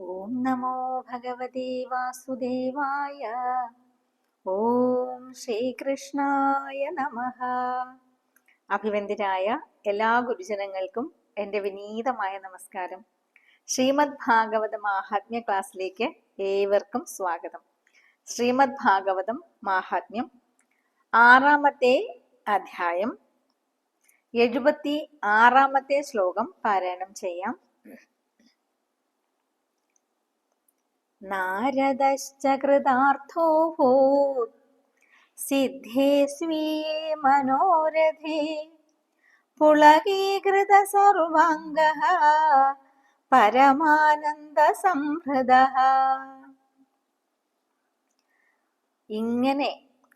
ഓം നമോ ഭഗവതേ വാസുദേവായ ഓം ശ്രീകൃഷ്ണായ നമഃ അഭിവന്ദരായ എല്ലാ ഗുരുജനങ്ങൾക്കും എന്റെ വിനീതമായ നമസ്കാരം. ശ്രീമദ് ഭാഗവത മാഹാത്മ്യ ക്ലാസ്സിലേക്ക് ഏവർക്കും സ്വാഗതം. ശ്രീമദ് ഭാഗവതം മാഹാത്മ്യം ആറാമത്തെ അധ്യായം എഴുപത്തി ആറാമത്തെ ശ്ലോകം പാരായണം ചെയ്യാം. സിദ്ധേ സ്वीये മനോരഥേ പുളകീകൃത സർവാംഗ പരമാനന്ദ സംഹൃദ ഇങ്ങനെ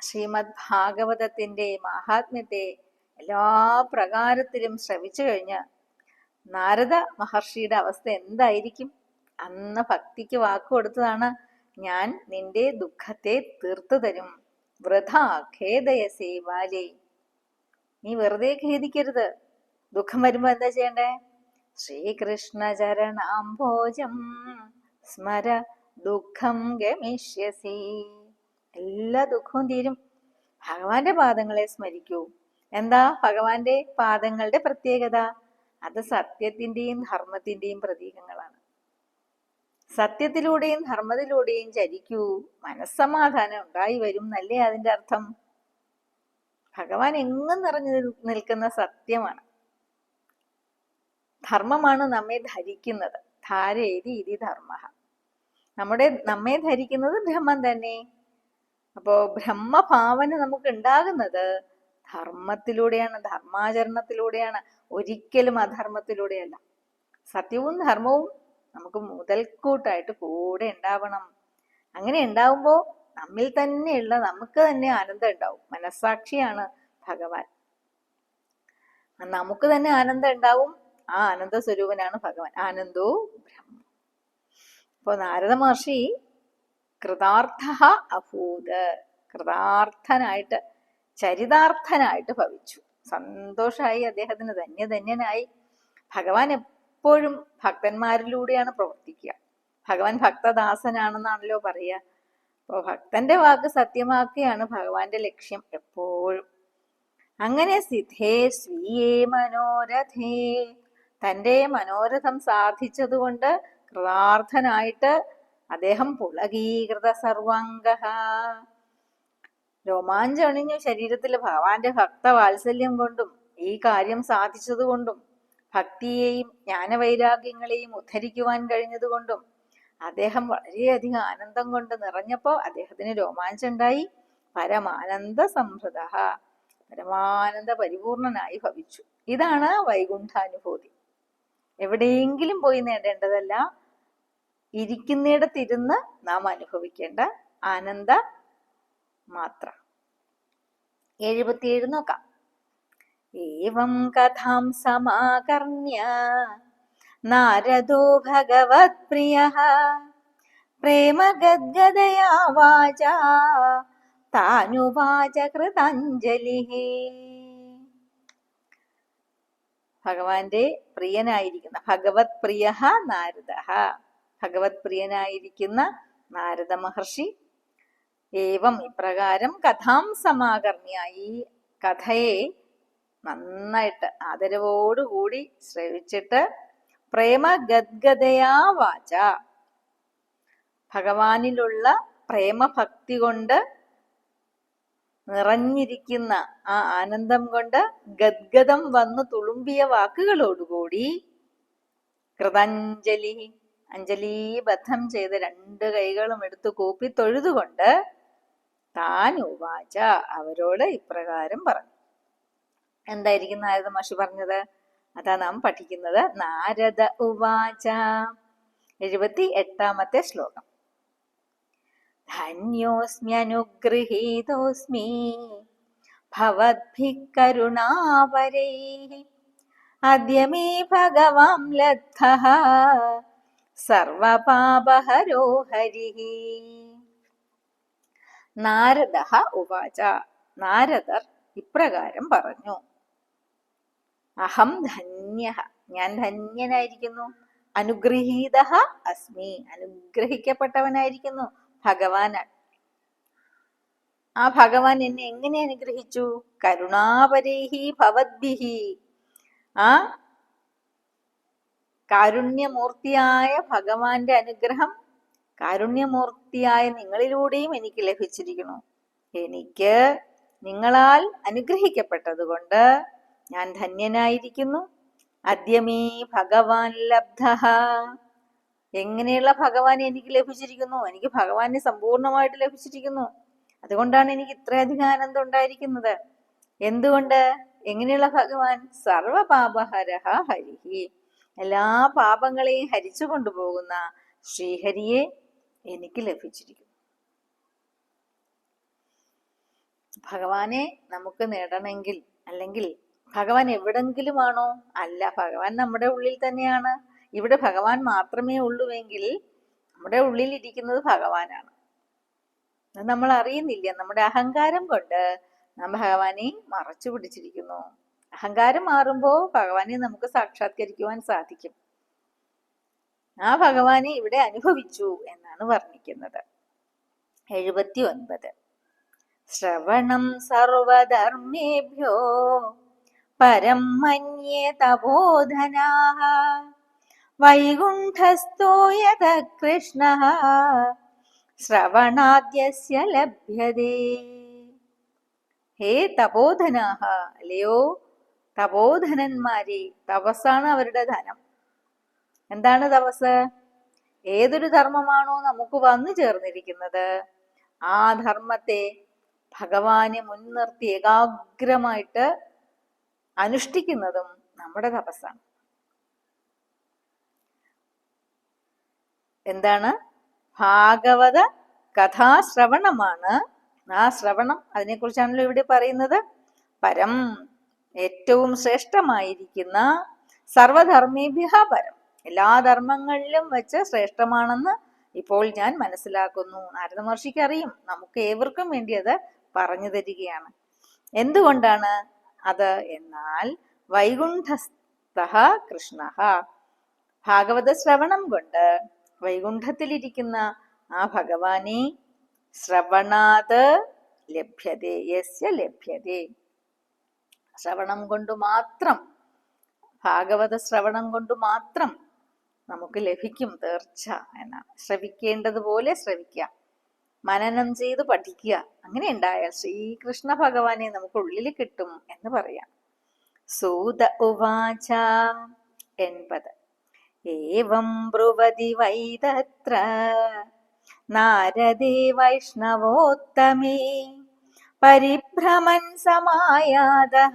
ശ്രീമദ് ഭാഗവതത്തിന്റെ മഹാത്മ്യത്തെ എല്ലാ പ്രകാരത്തിലും ശ്രവിച്ചു കഴിഞ്ഞ നാരദ മഹർഷിയുടെ അവസ്ഥ എന്തായിരിക്കും? അന്ന് ഭക്തിക്ക് വാക്ക് കൊടുത്തതാണ് ഞാൻ നിന്റെ ദുഃഖത്തെ തീർത്തു തരും. വൃഥ ഖേദയസേ നീ വെറുതെ ഖേദിക്കരുത്. ദുഃഖം വരുമ്പോ എന്താ ചെയ്യണ്ടേ? ശ്രീകൃഷ്ണ ചരണാംഭോജം സ്മര ദുഃഖം ഗമിഷ്യസി. എല്ലാ ദുഃഖവും തീരും. ഭഗവാന്റെ പാദങ്ങളെ സ്മരിക്കൂ. എന്താ ഭഗവാന്റെ പാദങ്ങളുടെ പ്രത്യേകത? അത് സത്യത്തിന്റെയും ധർമ്മത്തിന്റെയും പ്രതീകങ്ങളാണ്. സത്യത്തിലൂടെയും ധർമ്മത്തിലൂടെയും ചരിക്കൂ. മനസ്സമാധാനം ഉണ്ടായി വരും എന്നല്ലേ അതിന്റെ അർത്ഥം? ഭഗവാൻ എങ്ങും നിറഞ്ഞു നിൽക്കുന്ന സത്യമാണ്. ധർമ്മമാണ് നമ്മെ ധരിക്കുന്നത്. ധാരേതി ഇതി ധർമ്മ. നമ്മുടെ നമ്മെ ധരിക്കുന്നത് ബ്രഹ്മം തന്നെ. അപ്പോ ബ്രഹ്മഭാവന നമുക്ക് ഉണ്ടാകുന്നത് ധർമ്മത്തിലൂടെയാണ് ധർമാചരണത്തിലൂടെയാണ്. ഒരിക്കലും അധർമ്മത്തിലൂടെയല്ല. സത്യവും ധർമ്മവും നമുക്ക് മുതൽക്കൂട്ടായിട്ട് കൂടെ ഉണ്ടാവണം. അങ്ങനെ ഉണ്ടാവുമ്പോൾ നമ്മിൽ തന്നെയുള്ള നമുക്ക് തന്നെ ആനന്ദം ഉണ്ടാവും. മനസ്സാക്ഷിയാണ് ഭഗവാൻ. നമുക്ക് തന്നെ ആനന്ദം ഉണ്ടാവും. ആ ആനന്ദ സ്വരൂപനാണ് ഭഗവാൻ. ആനന്ദോ ബ്രഹ്മ. അപ്പോ നാരദ മഹർഷി കൃതാർത്ഥ അഭൂത്. കൃതാർത്ഥനായിട്ട് ചരിതാർത്ഥനായിട്ട് ഭവിച്ചു. സന്തോഷമായി അദ്ദേഹത്തിന് ധന്യധന്യനായി. ഭഗവാൻ എപ്പോഴും ഭക്തന്മാരിലൂടെയാണ് പ്രവർത്തിക്കുക. ഭഗവാൻ ഭക്തദാസനാണെന്നാണല്ലോ പറയുക. അപ്പോൾ ഭക്തന്റെ വാക്ക് സത്യമാക്കുകയാണ് ഭഗവാന്റെ ലക്ഷ്യം എപ്പോഴും. അങ്ങനെ സിദ്ധേ സ്വീയേ മനോരഥേ. തന്റെ മനോരഥം സാധിച്ചതുകൊണ്ട് കൃതാർത്ഥനായിട്ട് അദ്ദേഹം പുളകീകൃത സർവാംഗ രോമാഞ്ചണിഞ്ഞു ശരീരത്തിൽ ഭഗവാന്റെ ഭക്തവാത്സല്യം കൊണ്ടും ഈ കാര്യം സാധിച്ചതുകൊണ്ടും ഭക്തിയെയും ജ്ഞാനവൈരാഗ്യങ്ങളെയും ഉദ്ധരിക്കുവാൻ കഴിഞ്ഞതുകൊണ്ടും അദ്ദേഹം വളരെയധികം ആനന്ദം കൊണ്ട് നിറഞ്ഞപ്പോ അദ്ദേഹത്തിന് രോമാഞ്ചുണ്ടായി പരമാനന്ദ സംഹൃത പരമാനന്ദ പരിപൂർണനായി ഭവിച്ചു. ഇതാണ് വൈകുണ്ഠാനുഭൂതി. എവിടെയെങ്കിലും പോയി നേടേണ്ടതല്ല. ഇരിക്കുന്നിടത്തിരുന്ന് നാം അനുഭവിക്കേണ്ട ആനന്ദ മാത്ര. എഴുപത്തിയേഴ് നോക്കാം. ഏവം കഥാം സമാകർണ്യ. नारदो भगवत्प्रियः प्रेमगद्गदया वाचा താനുവാച കൃതാഞ്ജലി. ഭഗവാന്റെ പ്രിയനായിരിക്കുന്ന ഭഗവത് പ്രിയ നാരദ. ഭഗവത് പ്രിയനായിരിക്കുന്ന നാരദ മഹർഷി ഏവം ഇപ്രകാരം കഥാം സമാകർണ്യ. ഈ കഥയെ നന്നായിട്ട് ആദരവോടുകൂടി ശ്രവിച്ചിട്ട് പ്രേമ ഗദ്ഗതയാ വാച. ഭഗവാനിലുള്ള പ്രേമഭക്തി കൊണ്ട് നിറഞ്ഞിരിക്കുന്ന ആ ആനന്ദം കൊണ്ട് ഗദ്ഗതം വന്നു തുളുമ്പിയ വാക്കുകളോടുകൂടി കൃതഞ്ജലി അഞ്ജലീബദ്ധം ചെയ്ത് രണ്ട് കൈകളും എടുത്തു കൂപ്പി തൊഴുതുകൊണ്ട് താൻ ഉവാച. അവരോട് ഇപ്രകാരം പറഞ്ഞു. എന്തായിരിക്കും നാരദ മഷി പറഞ്ഞത്? അതാ നാം പഠിക്കുന്നത് നാരദ ഉവാച. എഴുപത്തി എട്ടാമത്തെ ശ്ലോകം. ധന്യോസ്മ്യനുഗൃഹീതോസ്മി. ഭവദ്ഭിः കരുണാപരൈः അദ്യ മേ ഭഗവാൻ ലബ്ധः. സർവപാപഹരോ ഹരിः നാരദ ഉവാച. നാരദർ ഇപ്രകാരം പറഞ്ഞു. അഹം ധന്യ ഞാൻ ധന്യനായിരിക്കുന്നു. അനുഗ്രഹീത അസ്മി. അനുഗ്രഹിക്കപ്പെട്ടവനായിരിക്കുന്നു ഭഗവാനാണ് ആ ഭഗവാൻ എന്നെ എങ്ങനെ അനുഗ്രഹിച്ചു? കരുണാപരേഹി ഭവദ്ഭിഹി. ആ കാരുണ്യമൂർത്തിയായ ഭഗവാന്റെ അനുഗ്രഹം കാരുണ്യമൂർത്തിയായ നിങ്ങളിലൂടെയും എനിക്ക് ലഭിച്ചിരിക്കുന്നു. എനിക്ക് നിങ്ങളാൽ അനുഗ്രഹിക്കപ്പെട്ടതുകൊണ്ട് ഞാൻ ധന്യനായിരിക്കുന്നു. അദ്യമേ ഭഗവാൻ ലബ്ധ എങ്ങനെയുള്ള ഭഗവാൻ എനിക്ക് ലഭിച്ചിരിക്കുന്നു? എനിക്ക് ഭഗവാനെ സമ്പൂർണമായിട്ട് ലഭിച്ചിരിക്കുന്നു. അതുകൊണ്ടാണ് എനിക്ക് ഇത്രയധികം ആനന്ദം ഉണ്ടായിരിക്കുന്നത്. എന്തുകൊണ്ട്? എങ്ങനെയുള്ള ഭഗവാൻ? സർവപാപഹരഹ ഹരിഹി. എല്ലാ പാപങ്ങളെയും ഹരിച്ചു കൊണ്ടുപോകുന്ന ശ്രീഹരിയെ എനിക്ക് ലഭിച്ചിരിക്കുന്നു. ഭഗവാനെ നമുക്ക് നേടണമെങ്കിൽ അല്ലെങ്കിൽ ഭഗവാൻ എവിടെങ്കിലുമാണോ? അല്ല ഭഗവാൻ നമ്മുടെ ഉള്ളിൽ തന്നെയാണ്. ഇവിടെ ഭഗവാൻ മാത്രമേ ഉള്ളൂവെങ്കിൽ നമ്മുടെ ഉള്ളിൽ ഇരിക്കുന്നത് ഭഗവാനാണ്. അത് നമ്മൾ അറിയുന്നില്ല. നമ്മുടെ അഹങ്കാരം കൊണ്ട് നാം ഭഗവാനെ മറച്ചു പിടിച്ചിരിക്കുന്നു. അഹങ്കാരം മാറുമ്പോൾ ഭഗവാനെ നമുക്ക് സാക്ഷാത്കരിക്കുവാൻ സാധിക്കും. ആ ഭഗവാനെ ഇവിടെ അനുഭവിച്ചു എന്നാണ് വർണിക്കുന്നത്. എഴുപത്തി ഒൻപത് ശ്രവണം സർവധർമ്മേഭ്യോ പരം മന്യേ തപോധനാः വൈകുണ്ഠസ്ഥോ യഥ കൃഷ്ണ ശ്രവണാദ്യസ്യ ലഭ്യതേ. ഹേ തപോധനാഹ അല്ലയോ? തപോധനന്മാരെ തപസ്സാണ് അവരുടെ ധനം. എന്താണ് തപസ്? ഏതൊരു ധർമ്മമാണോ നമുക്ക് വന്നു ചേർന്നിരിക്കുന്നത്. ആ ധർമ്മത്തെ ഭഗവാനെ മുൻനിർത്തി ഏകാഗ്രമായിട്ട് അനുഷ്ഠിക്കുന്നതും നമ്മുടെ തപസ്സാണ്. എന്താണ്? ഭാഗവത കഥാശ്രവണമാണ്. ആ ശ്രവണം അതിനെക്കുറിച്ചാണല്ലോ ഇവിടെ പറയുന്നത്. പരം ഏറ്റവും ശ്രേഷ്ഠമായിരിക്കുന്ന സർവധർമ്മേഭ്യ പരം. എല്ലാ ധർമ്മങ്ങളിലും വെച്ച് ശ്രേഷ്ഠമാണെന്ന് ഇപ്പോൾ ഞാൻ മനസ്സിലാക്കുന്നു. നാരദ മഹർഷിക്ക് അറിയും. നമുക്ക് ഏവർക്കും വേണ്ടി അത് പറഞ്ഞു തരികയാണ്. എന്തുകൊണ്ടാണ്? അത് എന്നാൽ വൈകുണ്ഠസ്ഥ കൃഷ്ണ. ഭാഗവത ശ്രവണം കൊണ്ട് വൈകുണ്ഠത്തിലിരിക്കുന്ന ആ ഭഗവാനെ ശ്രവണാത് ലഭ്യതേ യസ്യ ലഭ്യതേ. ശ്രവണം കൊണ്ട് മാത്രം ഭാഗവത ശ്രവണം കൊണ്ട് മാത്രം നമുക്ക് ലഭിക്കും തീർച്ച എന്നാണ്. ശ്രവിക്കേണ്ടതുപോലെ ശ്രവിക്കുക മനനം ചെയ്ത് പഠിക്കുക. അങ്ങനെ ഉണ്ടായാൽ ശ്രീകൃഷ്ണ ഭഗവാനെ നമുക്ക് ഉള്ളിൽ കിട്ടും എന്ന് പറയാം. സൂത ഉവാച എൺപത്. ഏവം ബ്രുവതി വൈതത്ര. നാരദേ വൈഷ്ണവോത്തമേ. പരിഭ്രമൻ സമായാത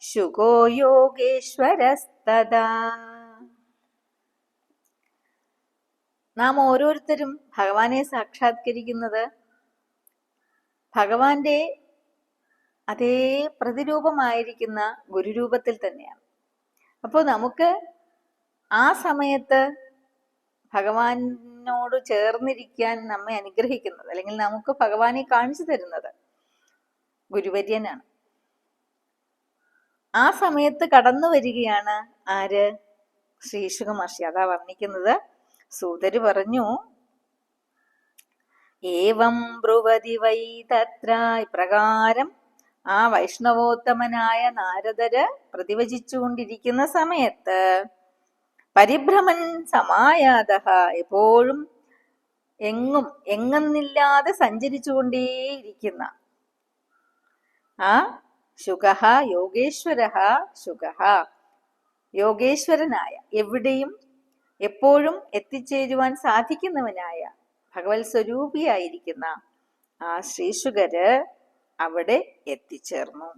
ശുഗോ യോഗേശ്വരസ്തദാ. നാം ഓരോരുത്തരും ഭഗവാനെ സാക്ഷാത്കരിക്കുന്നത് ഭഗവാന്റെ അതേ പ്രതിരൂപമായിരിക്കുന്ന ഗുരുരൂപത്തിൽ തന്നെയാണ് അപ്പോൾ നമുക്ക് ആ സമയത്ത് ഭഗവാനോട് ചേർന്നിരിക്കാൻ നമ്മെ അനുഗ്രഹിക്കുന്നത് അല്ലെങ്കിൽ നമുക്ക് ഭഗവാനെ കാണിച്ചു തരുന്നത് ഗുരുവര്യനാണ് ആ സമയത്ത് കടന്നു വരികയാണ് ആര് ശ്രീശുഖ മഹർഷി അതാ വർണിക്കുന്നത് സൂതര് പറഞ്ഞു ഏവം ബ്രുവതി വൈ തത്ര ഇപ്രകാരം ആ വൈഷ്ണവോത്തമനായ നാരദര് പ്രതിവചിച്ചുകൊണ്ടിരിക്കുന്ന സമയത്ത് പരിഭ്രമൻ സമായാത എപ്പോഴും എങ്ങും എങ്ങെന്നില്ലാതെ സഞ്ചരിച്ചുകൊണ്ടേയിരിക്കുന്ന. ആ ശുഗ യോഗേശ്വര ശുഗ യോഗേശ്വരനായ എവിടെയും എപ്പോഴും എത്തിച്ചേരുവാൻ സാധിക്കുന്നവനായ ഭഗവത് സ്വരൂപിയായിരിക്കുന്ന ആ ശ്രീശുഗര് അവിടെ എത്തിച്ചേർന്നു.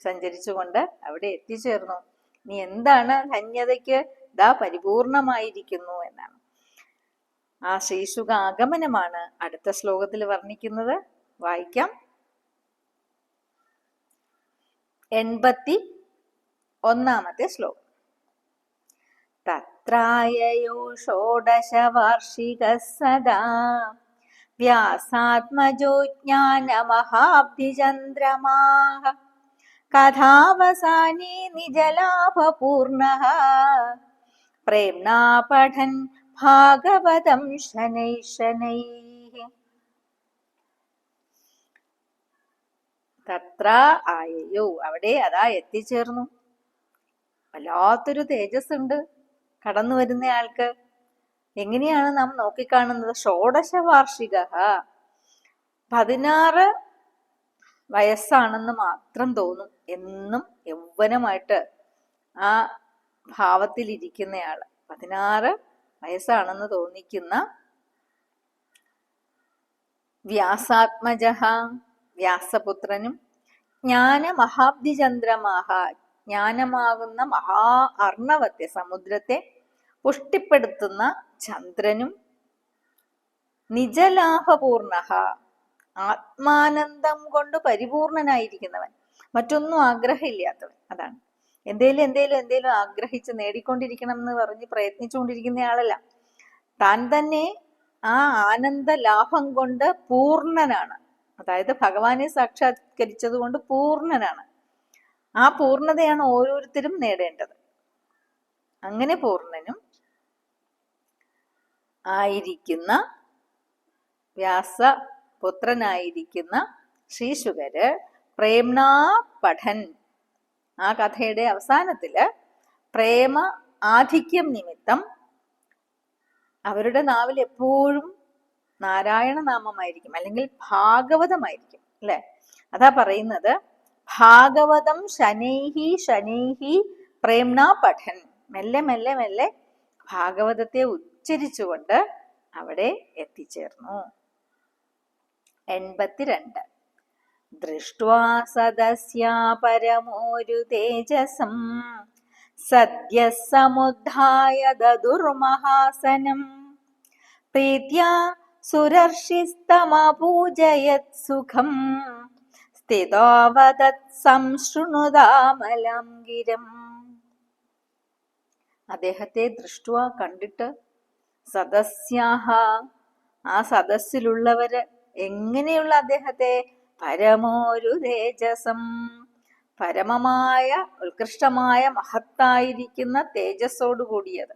സഞ്ചരിച്ചുകൊണ്ട് അവിടെ എത്തിച്ചേർന്നു. നീ എന്താണ് ധന്യതയ്ക്ക് ദാ പരിപൂർണമായിരിക്കുന്നു എന്നാണ്. ആ ശ്രീശുഖ ആഗമനമാണ് അടുത്ത ശ്ലോകത്തിൽ വർണിക്കുന്നത്. വായിക്കാം. എൺപത്തി ഒന്നാമത്തെ ശ്ലോകം. ഷോഡശവാർഷിക സദാ വ്യാസാത്മജോ ജ്ഞാനമഹാബ്ധിചന്ദ്രമാः കഥാവസാനേ നിജലാഭപൂർണ പ്രേംനാ പഠൻ ഭാഗവതം ശനൈ ശനൈ തത്ര ആയയോ അവിടെ അതാ എത്തിച്ചേർന്നു. വല്ലാത്തൊരു തേജസ് ഉണ്ട് കടന്നു വരുന്ന ആൾക്ക് എങ്ങനെയാണ് നാം നോക്കിക്കാണുന്നത്? ഷോഡശ വാർഷിക പതിനാറ് വയസ്സാണെന്ന് മാത്രം തോന്നും എന്നും യൗവനമായിട്ട് ആ ഭാവത്തിലിരിക്കുന്നയാൾ. പതിനാറ് വയസ്സാണെന്ന് തോന്നിക്കുന്ന വ്യാസാത്മജ വ്യാസപുത്രനും ജ്ഞാന മഹാബ്ദിചന്ദ്രമാഹ ജ്ഞാനമാകുന്ന മഹാ അർണവത്തെ സമുദ്രത്തെ പുഷ്ടിപ്പെടുത്തുന്ന ചന്ദ്രനും നിജലാഭപൂർണ ആത്മാനന്ദം കൊണ്ട് പരിപൂർണനായിരിക്കുന്നവൻ. മറ്റൊന്നും ആഗ്രഹമില്ലാത്തവൻ. അതാണ്. എന്തേലും എന്തേലും എന്തേലും ആഗ്രഹിച്ച് നേടിക്കൊണ്ടിരിക്കണം എന്ന് പറഞ്ഞ് പ്രയത്നിച്ചുകൊണ്ടിരിക്കുന്ന ആളല്ല താൻ തന്നെ ആ ആനന്ദ ലാഭം കൊണ്ട് പൂർണനാണ് അതായത് ഭഗവാനെ സാക്ഷാത്കരിച്ചത് കൊണ്ട് പൂർണനാണ് ആ പൂർണതയാണ് ഓരോരുത്തരും നേടേണ്ടത്. അങ്ങനെ പൂർണനും ആയിരിക്കുന്ന വ്യാസ പുത്രനായിരിക്കുന്ന ശ്രീശുകര് പ്രേംണാ പഠൻ ആ കഥയുടെ അവസാനത്തിൽ പ്രേമ ആധിക്യം നിമിത്തം അവരുടെ നാവിൽ എപ്പോഴും നാരായണ നാമമായിരിക്കും അല്ലെങ്കിൽ ഭാഗവതമായിരിക്കും അല്ലെ? അതാ പറയുന്നത് ഭാഗവതം ശനൈഹി ശനൈഹി പ്രേംണ പഠൻ. മെല്ലെ മെല്ലെ മെല്ലെ ഭാഗവതത്തെ ഉച്ചരിച്ചുകൊണ്ട് അവിടെ എത്തിച്ചേർന്നു. എൺപത്തിരണ്ട്. ദൃഷ്ട്വാ സദസ്യാ പരമോരു തേജസം. സദ്യ സമുദ്ധായ ദുർമഹാസനം പ്രീത്യാ സുരർഷിസ്തമപൂജയത് സുഖം ഗിരം അദ്ദേഹത്തെ ദൃഷ്ടുവ കണ്ടിട്ട് സദസ്യാഹ ആ സദസ്സിലുള്ളവര് എങ്ങനെയുള്ള അദ്ദേഹത്തെ? പരമോരു തേജസം. പരമമായ ഉത്കൃഷ്ടമായ മഹത്തായിരിക്കുന്ന തേജസ്സോട് കൂടിയത്.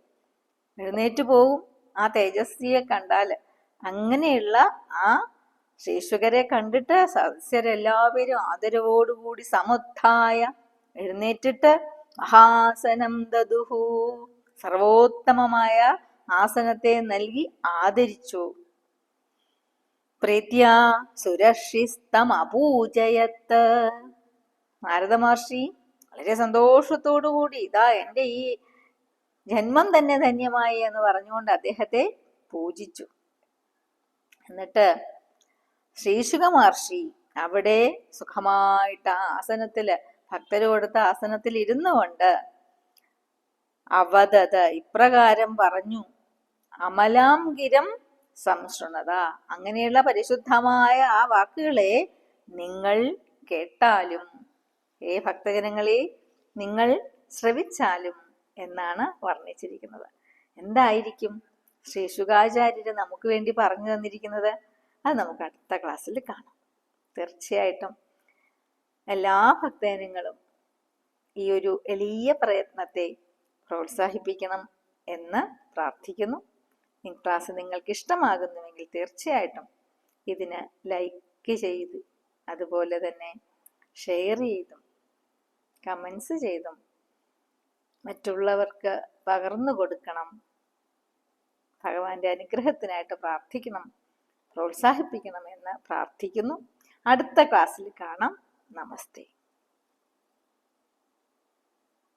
എഴുന്നേറ്റ് പോവും ആ തേജസ്വിയെ കണ്ടാൽ. അങ്ങനെയുള്ള ആ ശ്രീശുകരെ കണ്ടിട്ട് സദസ്യരെല്ലാവരും ആദരവോടുകൂടി സമുദ്ധായ എഴുന്നേറ്റിട്ട് മഹാസനം ദതുഹു സർവോത്തമമായ ആസനത്തെ നൽകി ആദരിച്ചു. പ്രീത്യ സുരക്ഷിസ്തമപൂജയത്ത്. നാരദ മഹർഷി വളരെ കൂടി ഇതാ എന്റെ ഈ ജന്മം തന്നെ ധന്യമായി എന്ന് പറഞ്ഞുകൊണ്ട് അദ്ദേഹത്തെ പൂജിച്ചു. എന്നിട്ട് ശ്രീശുഖ മഹർഷി അവിടെ സുഖമായിട്ട് ആ ആസനത്തിൽ ഭക്തർ കൊടുത്ത ആസനത്തിൽ ഇരുന്നു കൊണ്ട് അവതത് ഇപ്രകാരം പറഞ്ഞു അമലാം ഗിരം അങ്ങനെയുള്ള പരിശുദ്ധമായ ആ വാക്കുകളെ നിങ്ങൾ കേട്ടാലും ഏ ഭക്തജനങ്ങളെ നിങ്ങൾ ശ്രവിച്ചാലും എന്നാണ് വർണിച്ചിരിക്കുന്നത്. എന്തായിരിക്കും ശ്രീ ശുഖാചാര്യര് നമുക്ക് വേണ്ടി പറഞ്ഞു തന്നിരിക്കുന്നത്? അത് നമുക്ക് അടുത്ത ക്ലാസ്സിൽ കാണാം. തീർച്ചയായിട്ടും എല്ലാ ഭക്തജനങ്ങളും ഈ ഒരു എളിയ പ്രയത്നത്തെ പ്രോത്സാഹിപ്പിക്കണം എന്ന് പ്രാർത്ഥിക്കുന്നു. ഈ ക്ലാസ് നിങ്ങൾക്ക് ഇഷ്ടമാകുന്നുവെങ്കിൽ തീർച്ചയായിട്ടും ഇതിന് ലൈക്ക് ചെയ്ത് അതുപോലെ തന്നെ ഷെയർ ചെയ്തും കമൻസ് ചെയ്തും മറ്റുള്ളവർക്ക് പകർന്നു കൊടുക്കണം. ഭഗവാന്റെ അനുഗ്രഹത്തിനായിട്ട് പ്രാർത്ഥിക്കണം. പ്രോത്സാഹിപ്പിക്കണം എന്ന് പ്രാർത്ഥിക്കുന്നു. അടുത്ത ക്ലാസ്സിൽ കാണാം. നമസ്തേ.